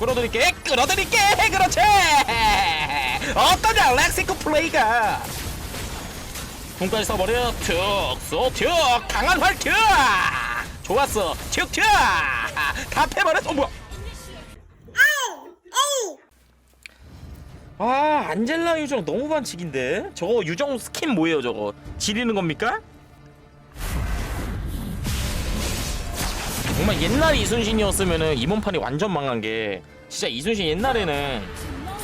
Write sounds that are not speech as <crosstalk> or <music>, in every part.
끌어드릴게 끌어드릴게! 그렇지! 어떠냐 렉시코 플레이가! 공까지 써버려. 툭쏘툭! 강한 활투 좋았어. 툭툭! 다 패버려 어 뭐야 아 안젤라 유정 너무 반칙인데? 저거 유정 스킨 뭐예요 저거? 지리는 겁니까? 정말 옛날 이순신이었으면은 이번 판이 완전 망한 게 진짜 이순신 옛날에는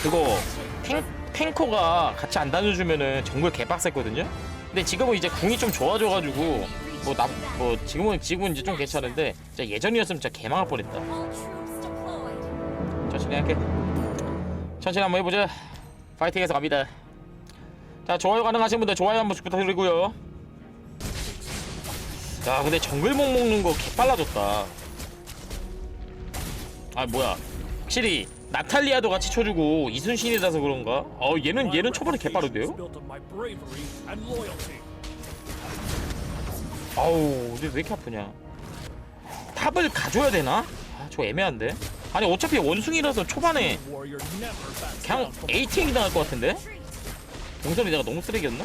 그거 탱, 탱커가 같이 안 다녀주면은 정글 개빡셌거든요? 근데 지금은 이제 궁이 좀 좋아져가지고 뭐나뭐 지금은 지금은 이제 좀 괜찮은데 진짜 예전이었으면 진짜 개망할 뻔했다. 천천히 할게. 천천히 한번 해보자. 파이팅해서 갑니다. 자 좋아요 가능하신 분들 좋아요 한 번씩 부탁드리고요 야 근데 정글목 먹는 거 개빨라졌다 아 뭐야 확실히 나탈리아도 같이 쳐주고 이순신이라서 그런가? 어 얘는 얘는 초반에 개빠른데요? 아우 근데 왜 이렇게 아프냐 탑을 가줘야 되나? 아 저거 애매한데 아니 어차피 원숭이라서 초반에 그냥 에이팅이 당할 것 같은데? 동선이 내가 너무 쓰레기였나?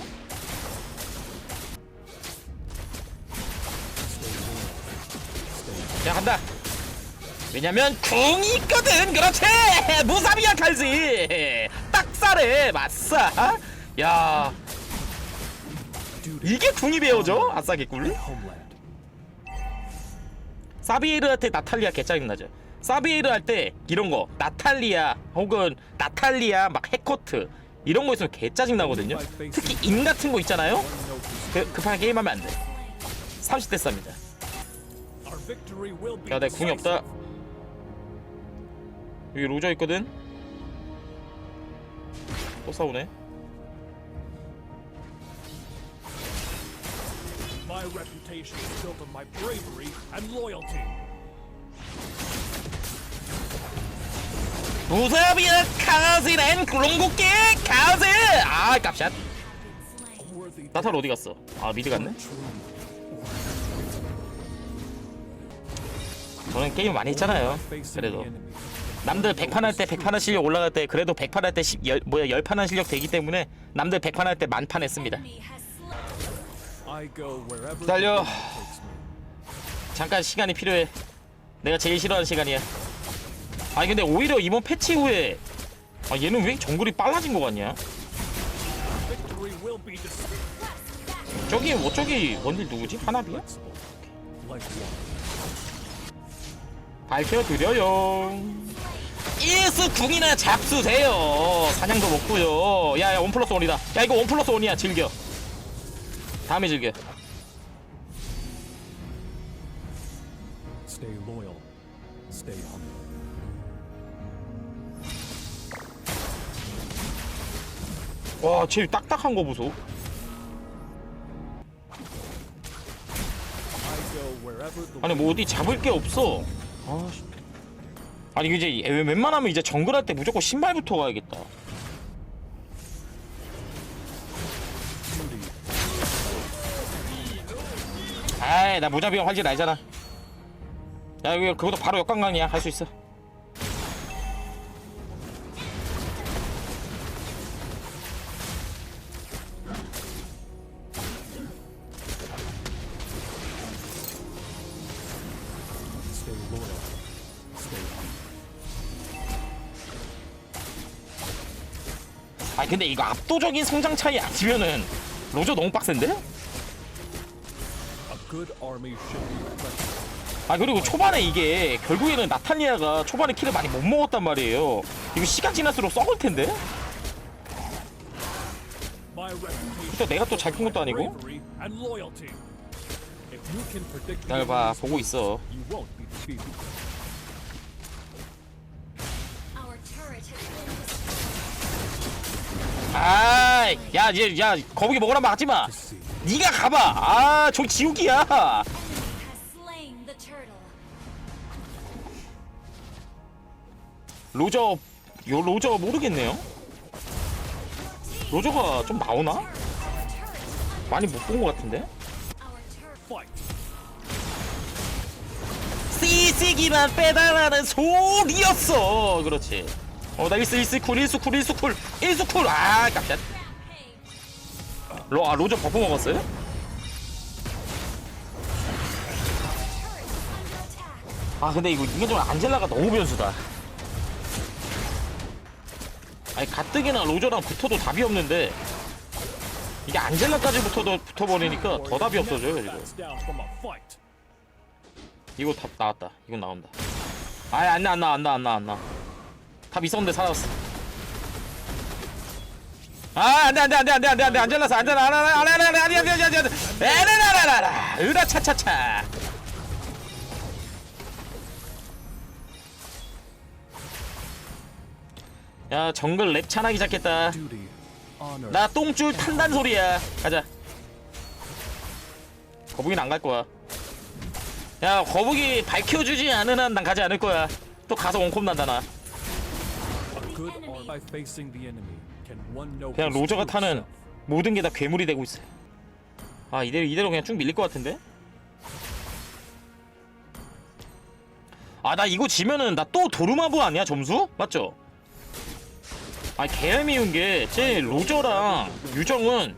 자 간다. 왜냐면 궁이 있거든. 그렇지. 무사비야 칼지 딱살에 맞싸. 야. 이게 궁이 배워져 아싸 개꿀? 사비에르 할때 나탈리아 개짜증나죠. 사비에르 할 때 이런 거 나탈리아 혹은 나탈리아 막 해커트 이런 거 있으면 개짜증 나거든요. 특히 인 같은 거 있잖아요. 그, 급하게 게임하면 안돼. 30대 쌉니다 야, 내 궁이 없다. 여기 로저 있거든. 또 싸우네. My reputation is built on my bravery and loyalty. 무사비야 카즈렌 롱국기 카즈. 아, 깝샷. 나탈 어디 갔어? 아, 미드 갔네. 저는 게임 많이 했잖아요. 그래도. 남들 100판 할 때 100판 할 실력 올라갈 때 그래도 100판 할때 열, 뭐야 10판 할 실력 되기 때문에 남들 100판 할 때 만판 했습니다. 기다려. 잠깐 시간이 필요해. 내가 제일 싫어하는 시간이야. 아니 근데 오히려 이번 패치 후에 아 얘는 왜 정글이 빨라진 거 같냐? 저기 뭐 저기 원딜 누구지? 하나비야? 밝혀드려요. 일수 궁이나 잡수세요. 사냥도 먹고요. 야 야 원 플러스 원이다. 야 이거 원 플러스 원이야. 즐겨. 다음에 즐겨. Stay loyal. Stay humble. 와, 쟤 딱딱한 거 보소. I go wherever the 아니 뭐 어디 잡을 게 없어. 아, 씨. 아니 이제 웬만하면 이제 정글 할 때 무조건 신발부터 가야겠다. 아이 나 무자비형 활질 알잖아. 야 이거 그것도 바로 역관광이야. 할 수 있어. 아 근데 이거 압도적인 성장 차이 아니면은 로저 너무 빡센데? 아 그리고 초반에 이게 결국에는 나탈리아가 초반에 킬을 많이 못 먹었단 말이에요. 이거 시간 지날수록 썩을 텐데? 또 내가 또 잘 큰 것도 아니고. bravery and loyalty. If you can predict the 날봐 enemy's 보고 있어. 아이 야 이제 야 거북이 먹으라 막 하지 마. See. 네가 가봐. 아저 turtle. 로저 요 로저 모르겠네요. 로저가 좀 나오나? 많이 못 본 것 같은데? 이세기만 빼달라는 소리였어 그렇지 어 나 일스 일스 쿨 일스 쿨 일스 쿨 일스 쿨아 깜짝. 로, 아 로저 버프 먹었어요? 아 근데 이거 이게 좀 안젤라가 너무 변수다. 아니 가뜩이나 로저랑 붙어도 답이 없는데 이게 안젤라까지 붙어도 붙어버리니까 더 답이 없어져요 이거. 이거 답 나왔다. 이건 나온다. 아이 안나 안나 안나 안나 안나. 답 있었는데 사라졌어 아, 안 돼, 안 돼, 안 돼, 안 돼, 안 돼, 안 돼, 안 잘라서, 안 잘라, 안 잘라, 안 잘라, 안 잘라, 안 잘라, 안 잘라, 안 잘라, 안 으라, 차차차. 야, 정글 랩 찬하기 시작했다. 나 똥줄 탄단 소리야. 가자. 거북이는 안 갈 거야. 야, 거북이 밝혀주지 않은 한 난 가지 않을 거야. 또 가서 원콤 난다, 나. Good by facing the enemy. 그냥 로저가 타는? 모든 게 다 괴물이 되고 있어. 아 이대로 이대로 그냥 쭉 밀릴 것 같은데? 아 나 이거 지면은 나 또 도르마부 아니야 점수? 맞죠? 아 개미운 게 제 로저랑 유정은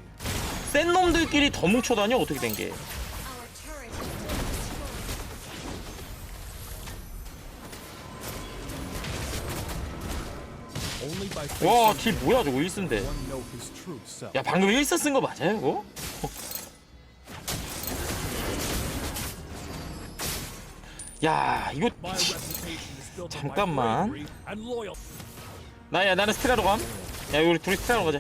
센 놈들끼리 더 뭉쳐다녀 어떻게 된 게? 와, 딜 뭐야 저거 1승인데. one know his true self. 야 방금 1스 쓴거 맞아요 이거? 야 이거 잠깐만. 나야 나는 스테라로 감. 야 우리 둘이 스테라로 가자.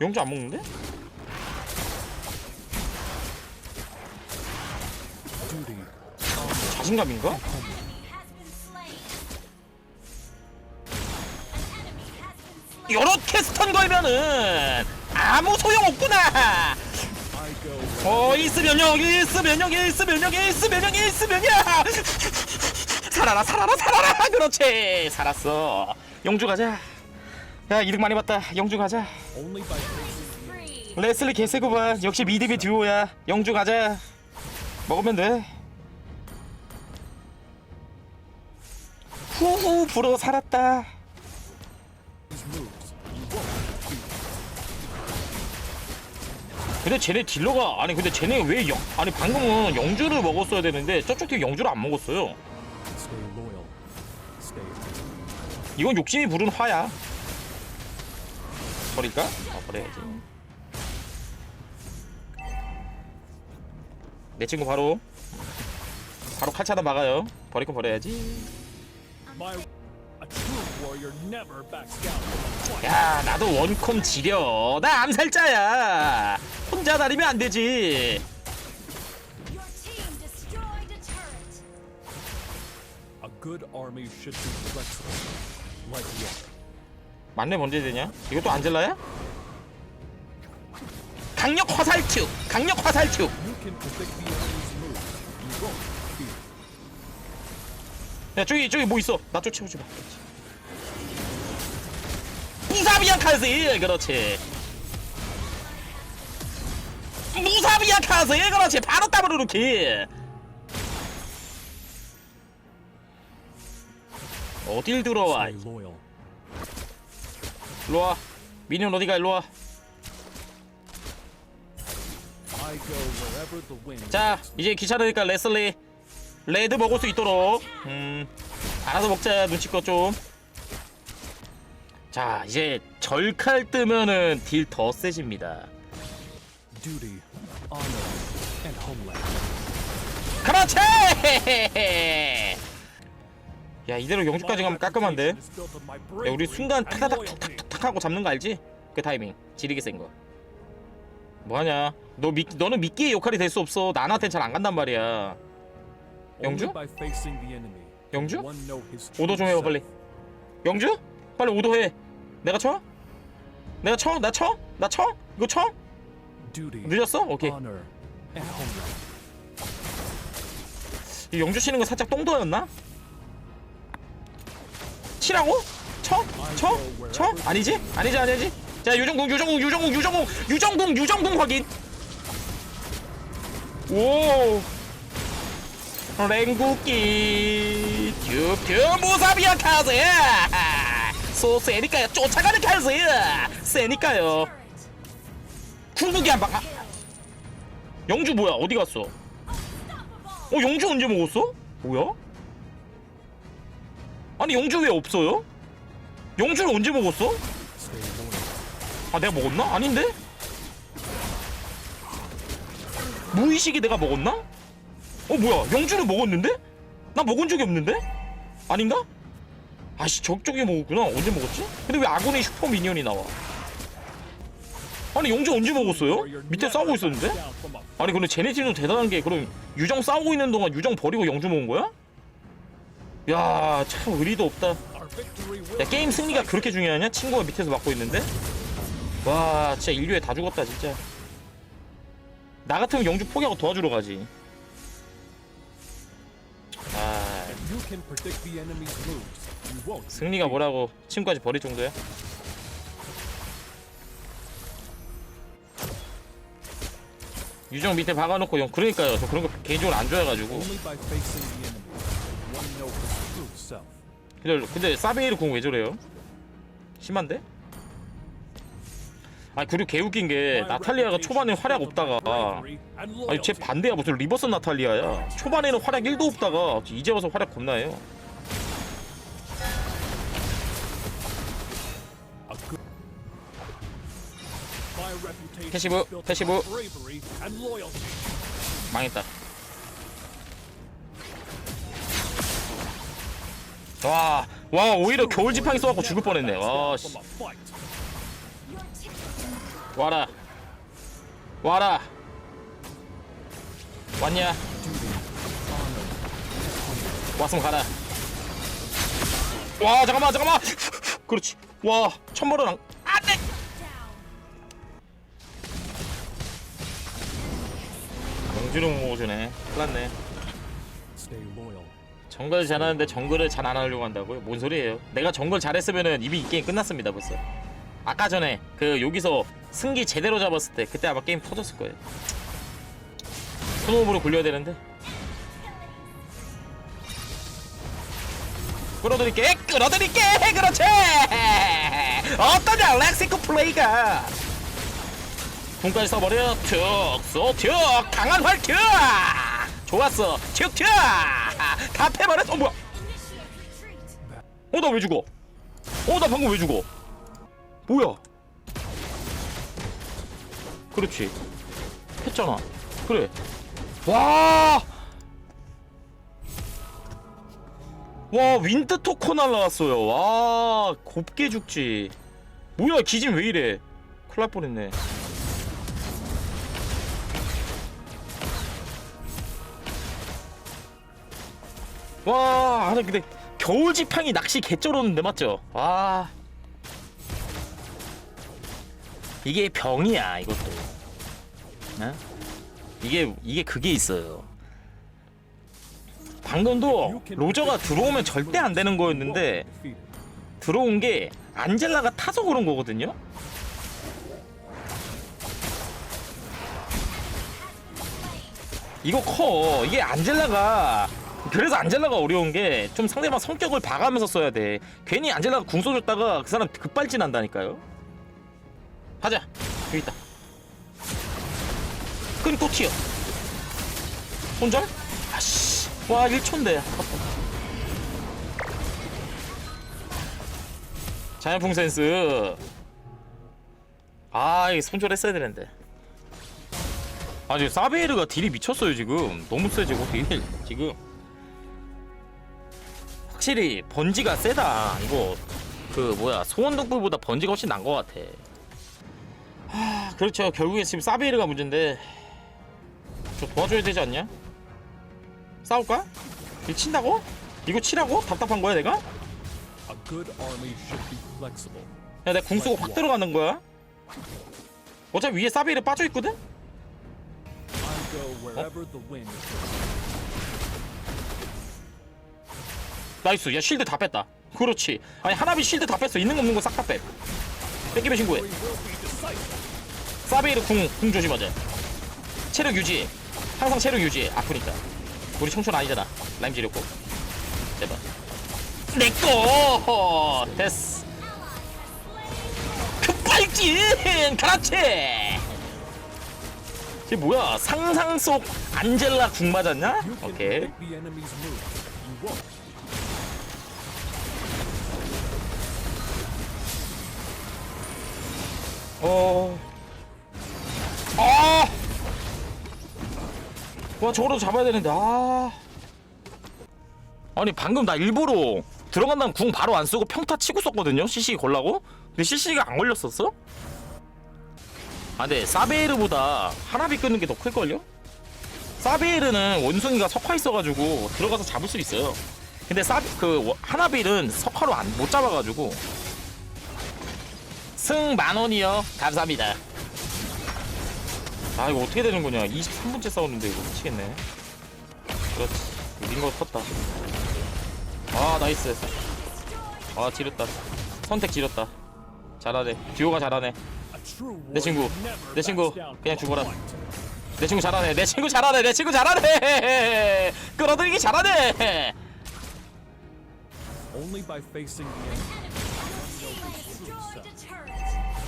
영주 안 먹는데? 자신감인가? 요렇게 스턴 걸면은 아무 소용 없구나. 어 일스 면역 일스 면역 일스 면역 일스 면역 일스 면역. 살아라 살아라 살아라 그렇지 살았어. 영주 가자. 야 이득 많이 봤다. 영주 가자. 레슬리 개세구만 역시 미드비 듀오야 영주 가자 먹으면 돼 후후 불어 살았다 근데 쟤네 딜러가 아니 근데 쟤네 왜 영, 아니 방금은 영주를 먹었어야 되는데 저쪽 팀 영주를 안 먹었어요. 이건 욕심이 부른 화야 버릴까? 어 버려야지 내 친구 바로 바로 칼차다 막아요 버릴 거 버려야지 야 나도 원콤 지려 나 암살자야 혼자 다니면 안 되지. 만렙 언제 되냐? 이것도 안젤라야? 강력 화살 큐 강력 화살 큐. 야 저기 저기 뭐 있어 나 쫓아오지 마 무사비야 카즈 그렇지. 무사비야 카즈 그렇지. 바로 더블 루키. 어딜 들어와. 일로와. 미니언 어디가? 일로와. 자. 이제 귀찮으니까 레슬리 레드 먹을 수 있도록. 음 알아서 먹자 눈치껏 좀 자 이제 절칼 뜨면은 딜 더 세집니다 Duty, honor, and homeland. 그렇지 야 이대로 영주까지 가면 깔끔한데 야 우리 순간 타다닥. 탁탁탁 하고 잡는 거 알지? 그 타이밍 지리게 센거 뭐하냐 너 미, 너는 미끼의 역할이 될 수 없어 나한텐 잘안 간단 말이야 영주? 영주? 오더 좀 해봐 빨리. 영주? 빨리 오더해 내가 쳐? 내가 쳐? 나 쳐? 나 쳐? 이거 쳐? 늦었어? 오케이. 이 영주 치는 거 살짝 똥도였나? 치라고? 쳐? 쳐? 쳐? 아니지? 아니지 아니지 자 유정궁 유정궁 유정궁 유정궁 유정궁 유정궁 확인 오 랭구끼 튜튜 무사비아 카즈 소 세니까요 쫓아가는 카즈 세니까요. 궁극이 한 방. 아. 영주 뭐야? 어디 갔어? 어 영주 언제 먹었어? 뭐야? 아니 영주 왜 없어요? 영주를 언제 먹었어? 아 내가 먹었나? 아닌데? 무의식이 내가 먹었나? 어 뭐야 영주를 먹었는데? 나 먹은 적이 없는데? 아닌가? 아씨 저쪽에 먹었구나 언제 먹었지? 근데 왜 아군의 슈퍼 미니언이 나와? 아니 영주 언제 먹었어요? 밑에 싸우고 있었는데? 아니 근데 쟤네 팀도 대단한 게 그럼 유정 싸우고 있는 동안 유정 버리고 영주 먹은 거야? 야 참 의리도 없다 야 게임 승리가 그렇게 중요하냐? 친구가 밑에서 막고 있는데? 와 진짜 인류에 다 죽었다 진짜 나 같으면 영주 포기하고 도와주러 가지 승리가 뭐라고 친구까지 버릴 정도야? 유정 밑에 박아놓고 영 그러니까요 저 그런 거 개인적으로 안 좋아해가지고. 근데, 근데 사베이르 궁왜 저래요? 심한데? 아 그리고 개웃긴 게 나탈리아가 초반에 활약 없다가. 아니 쟤 반대야. 무슨 리버스 나탈리아야? 초반에는 활약 1도 없다가 이제 와서 활약 겁나 해요. 패시브, 패시브. 망했다. 와, 와 오히려 겨울 지팡이 써갖고 죽을 뻔했네. 와 씨. 와라. 와라. 왔냐? 왔으면 가라. 와 잠깐만 잠깐만. 그렇지. 와 천벌은 안 안돼! 못 먹어주네. 큰일났네. 정글 잘하는데 정글을 잘 안 하려고 한다고요? 뭔 소리예요? 내가 정글 잘했으면은 이미 이 게임 끝났습니다 벌써. 아까 전에 그 여기서 승기 제대로 잡았을 때 그때 아마 게임 터졌을 거예요. 손오브로 굴려야 되는데. 끌어들일게 끌어들일게! 그렇지! 어떠냐 렉시코 플레이가! 궁까지 써버려. 툭쏘툭 강한 활투 좋았어. 툭툭! 다 패버렸어 어 뭐야? Initiate retreat. 어나 왜 죽어? 어나 방금 왜 죽어? 뭐야 그렇지 했잖아 그래 와 와, 윈드 토커 날라왔어요. 와, 곱게 죽지. 뭐야, 기진 왜 이래? 큰일 날 뻔했네. 와, 아니 근데 겨울 지팡이 낚시 개쩔었는데 맞죠? 와. 이게 병이야, 이것도. 어? 이게 이게 그게 있어요. 방금도 로저가 들어오면 절대 안 되는 거였는데 들어온 게 안젤라가 타서 그런 거거든요. 이거 커. 이게 안젤라가 그래서 안젤라가 어려운 게 좀 상대방 성격을 봐가면서 써야 돼. 괜히 안젤라가 궁 쏘줬다가 그 사람 급발진 한다니까요. 하자. 여기 있다. 끊고 튀어. 손절? 아씨. 와 1초인데. 자연풍 센스. 아, 이 손절했어야 되는데. 아, 지금 사베르가 딜이 미쳤어요, 지금. 너무 세지고, 딜. 지금. 확실히 번지가 세다. 이거 그 뭐야 소원동굴보다 번지가 훨씬 난 것 같아. 하, 그렇죠. 결국에 지금 사베르가 문제인데 저 도와줘야 되지 않냐? 싸울까? 이거 친다고? 이거 치라고? 답답한 거야 내가? 야 내가 궁 쓰고 확 들어가는 거야? 어차피 위에 사베르 빠져 있거든? I go wherever the wind is blowing. 나이스 야 실드 다 뺐다 그렇지 아니 하나비 실드 다 뺐어 있는 거 없는 거 싹 다 빼 뺏기면 신고해 사베이르 궁, 궁 조심하자 체력 유지. 항상 체력 유지. 아프니까. 우리 청춘 아니잖아. 라임 지렸고. 제발. 내꺼! 됐어. 급발진! 그렇지 이게 뭐야? 상상 속 안젤라 궁 맞았냐? 오케이. 어. 와, 저거라도 잡아야 되는데, 아. 아니, 방금 나 일부러 들어간 다음 궁 바로 안 쓰고 평타 치고 썼거든요? CC 걸라고? 근데 CC가 안 걸렸었어? 아, 근데 사베르보다 하나비 끄는 게 더 클걸요? 사베르는 원숭이가 석화 있어가지고 들어가서 잡을 수 있어요. 근데 사, 그, 워- 하나빌은 석화로 안, 못 잡아가지고 승 만원이요 감사합니다 아 이거 어떻게 되는 거냐? 23분째 싸우는데 이거 미치겠네. 그렇지. 이긴 거 컸다. 아 나이스. 아 지렸다. 선택 지렸다. 잘하네. 듀오가 잘하네. 내 친구, 내 친구, 그냥 죽어라. 내 친구 잘하네. 내 친구 잘하네. 내 친구 잘하네. 끌어들이기 잘하네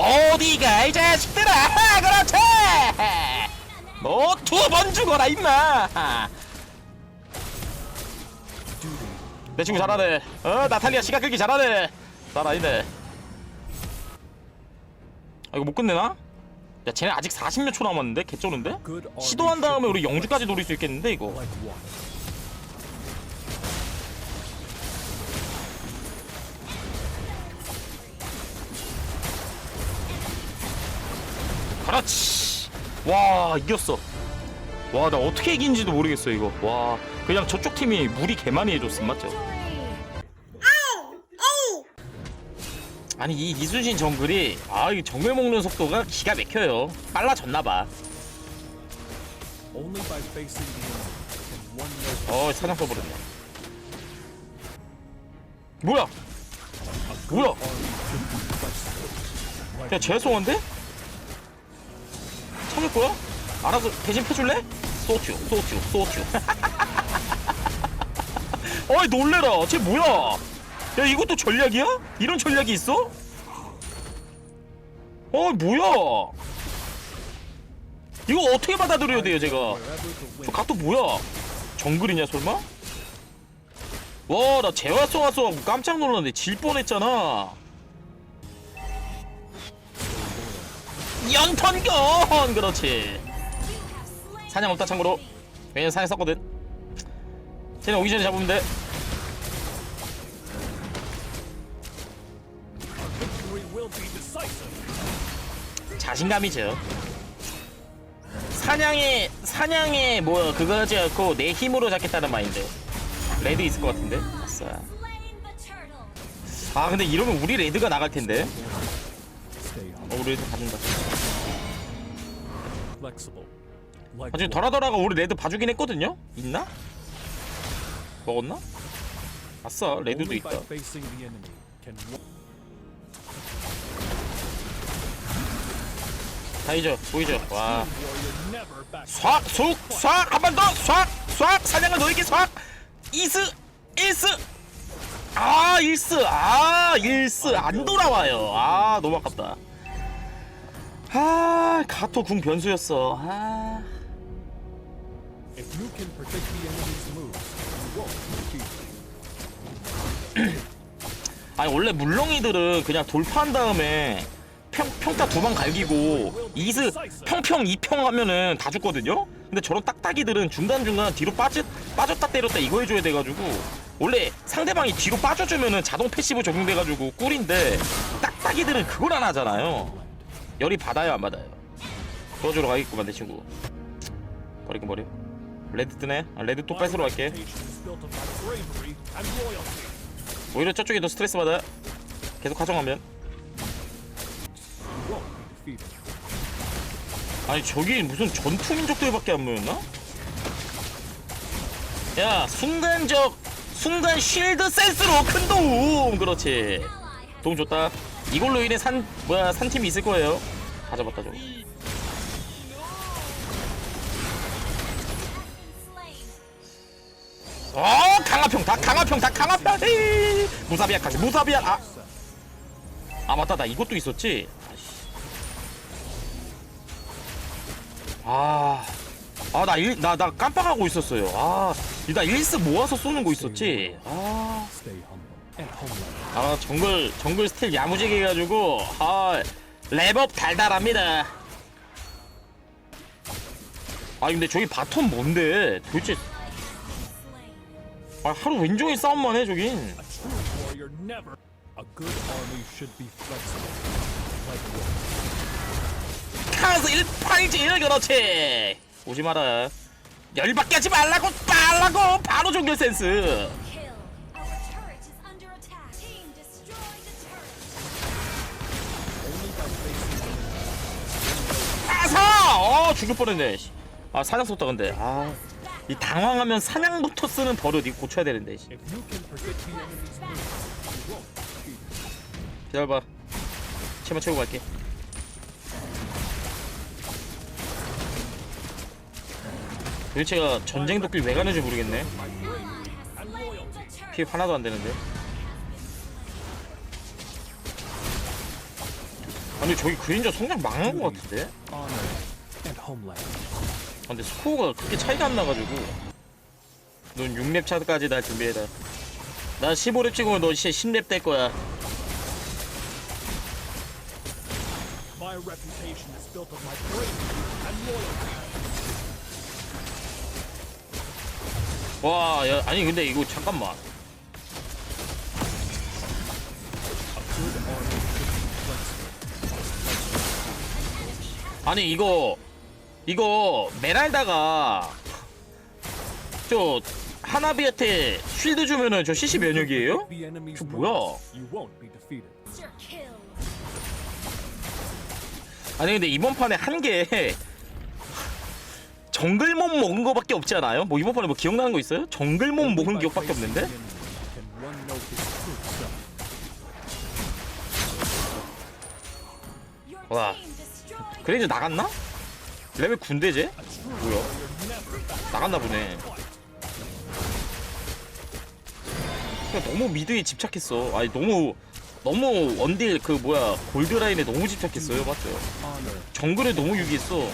어디가 이 자식들아 <laughs> 그렇지! 너두번 죽어라 임마! 내 친구 잘하네. 어 나탈리아 시간 끌기 잘하네. 날 아니네. 아 이거 못 끝내나? 야 쟤네 아직 40몇 초 남았는데? 개쩌는데? 시도한 다음에 우리 영주까지 노릴 수 있겠는데 이거 그렇지. 와 이겼어. 와 나 어떻게 이긴지도 모르겠어 이거. 와 그냥 저쪽 팀이 무리 개 많이 해줬음 맞죠? 아니 이 이순신 정글이 아 이 정글 먹는 속도가 기가 막혀요. 빨라졌나봐. 어 사냥 써버렸네. 뭐야? 뭐야? 야 죄송한데? 참을 거야? 알아서 대신 펴줄래? 소주 소주 소주 어이 놀래라 쟤 뭐야 야 이것도 전략이야? 이런 전략이 있어? 어 뭐야 이거 어떻게 받아들여야 돼요 제가 저 각도 뭐야 정글이냐 설마? 와 나 재활송 와서 하고 깜짝 놀랐네 질 뻔했잖아 연턴견 그렇지. 사냥 없다 참고로. 왜냐면 사냥 썼거든. 쟤는 오기 전에 잡으면 돼. 자신감이죠. 사냥의 사냥의 뭐 그거 하지 않고 내 힘으로 잡겠다는 마인드. 레드 있을 것 같은데? 아싸. 아 근데 이러면 우리 레드가 나갈 텐데? 어 우리 레드. Like 아직. 더라더라가 우리 레드 봐주긴 했거든요? 있나? 먹었나? 아싸 레드도 있다. 다이죠 보이죠? 와. swak 쑥 swak 한번 더! swak swak 사냥을 너에게 swak 이스! 일스! 아 일스! 아 일스! 안 돌아와요. 아 너무 아깝다 아 가토 궁 변수였어 아 If you can predict the enemy's moves, you won't. <clears throat> 아니 원래 물렁이들은 그냥 돌파한 다음에 평, 평타 두 방 갈기고 이스 평평 이평 하면은 다 죽거든요? 근데 저런 딱딱이들은 중간중간 뒤로 빠졌, 빠졌다 때렸다 이거 해줘야 돼가지고 원래 상대방이 뒤로 빠져주면은 자동 패시브 적용돼가지고 꿀인데 딱딱이들은 그걸 안 하잖아요 열이 받아요 안 받아요? 도와주러 가겠구만 내 친구. 버리긴 버려. 레드 뜨네? 아, 레드 또 뺏으러 갈게. 오히려 저쪽이 더 스트레스 받아 계속 defeated. 아니 저기 무슨 전투 민족들밖에 안 모였나? 야 순간적 순간 쉴드 센스로 큰 도움! 그렇지. 도움 줬다 이걸로 인해 산 뭐야 산 팀이 있을 거예요 다 잡았다 저거. 어 강화평 다 강화평 다 강화평 에이, 무사비약까지 무사비약 아. 아 맞다 나 이것도 있었지 아씨. 아. 아, 나 깜빡하고 있었어요. 아, 나 일스 모아서 쏘는 거 있었지. 아, 아, 정글, 정글 스틸 야무지게 해가지고, 아, 랩업 달달합니다. 아, 근데 저기 바텀 뭔데? 도대체. 아, 하루 왼종일 싸움만 해, 저긴. 카스 1파이지, 그렇지. 오지 마라. 열받게 하지 말라고, 빨라고, 바로 종결 센스. 어 죽을 뻔했네. 씨. 아 사냥 썼다 근데. 아. 이 당황하면 사냥부터 쓰는 버릇 이거 고쳐야 되는데. 씨. 기다려봐. 체만 채우고 갈게. 도대체가 전쟁 도끼를 왜 가는지 모르겠네. 피 하나도 안 되는데. 아니 저기 그린저 성장 망한 것 같은데? And homeland. 아, 근데 스코어가 그렇게 차이가 안 나가지고 넌 6렙 차까지 날 준비해라 나 15렙 찍으면 너 진짜 10렙 될 거야 My reputation is built on my bravery and loyalty. 와 야, 아니 근데 이거 잠깐만. 아니 이거 이거 메랄다가 저 하나비한테 쉴드 주면은 저 CC 면역이에요? 저 뭐야? 아니 근데 이번 판에 한게 정글몸 먹은 거밖에 없지 않아요? 뭐 이번 판에 뭐 기억나는 거 있어요? 정글몸 먹은 기억밖에 없는데? 와. team destroyed. 그래 이제 나갔나? 레벨 군대제? True 뭐야? 나갔나 보네. 그냥 너무 미드에 집착했어. 아니 너무 너무 원딜 그 뭐야 골드 라인에 너무 집착했어요, 맞죠? Honor 정글에 너무 유기했어.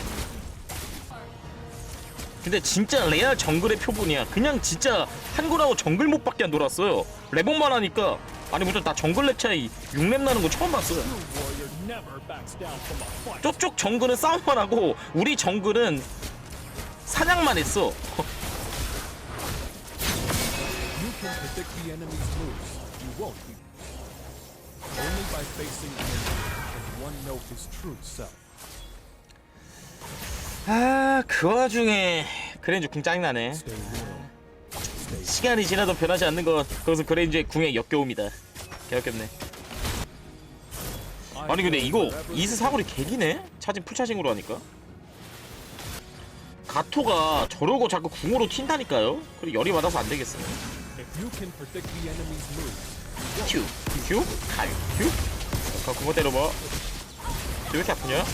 근데 진짜 레알 정글의 표본이야. 그냥 진짜 한골하고 정글 못밖에 안 놀았어요. 레본만 하니까 아니 무슨 나 정글 랩 차이 6렙 나는 거 처음 봤어요. 저쪽 정글은 싸움만 하고 우리 정글은 사냥만 했어. 아, 그 와중에 그랜저 궁 짜증나네. 시간이 지나도 변하지 않는 것 그것은 그랜저의 궁의 역겨움이다. 개역겹네. 아니 근데 이거 이스 사거리 개기네? 차징 풀차징으로 하니까. 가토가 저러고 자꾸 궁으로 튄다니까요? 그리고 열이 받아서 안 되겠어. If you can predict the enemy's moves, 큐, 큐, 칼, 큐. 자, 궁어 때려봐. 왜 이렇게 아프냐?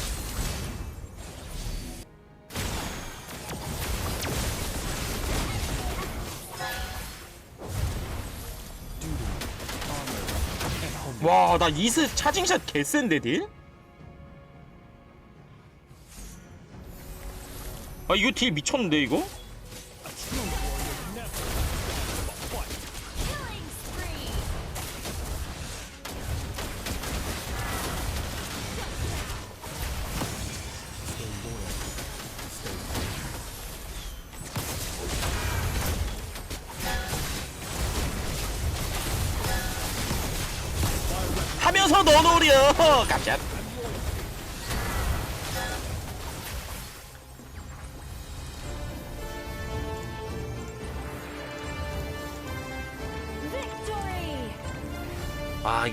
와, 나 이스 차징샷 개센데 딜? 아 이거 딜 미쳤는데 이거?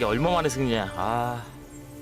얼마 만에 승리야? 아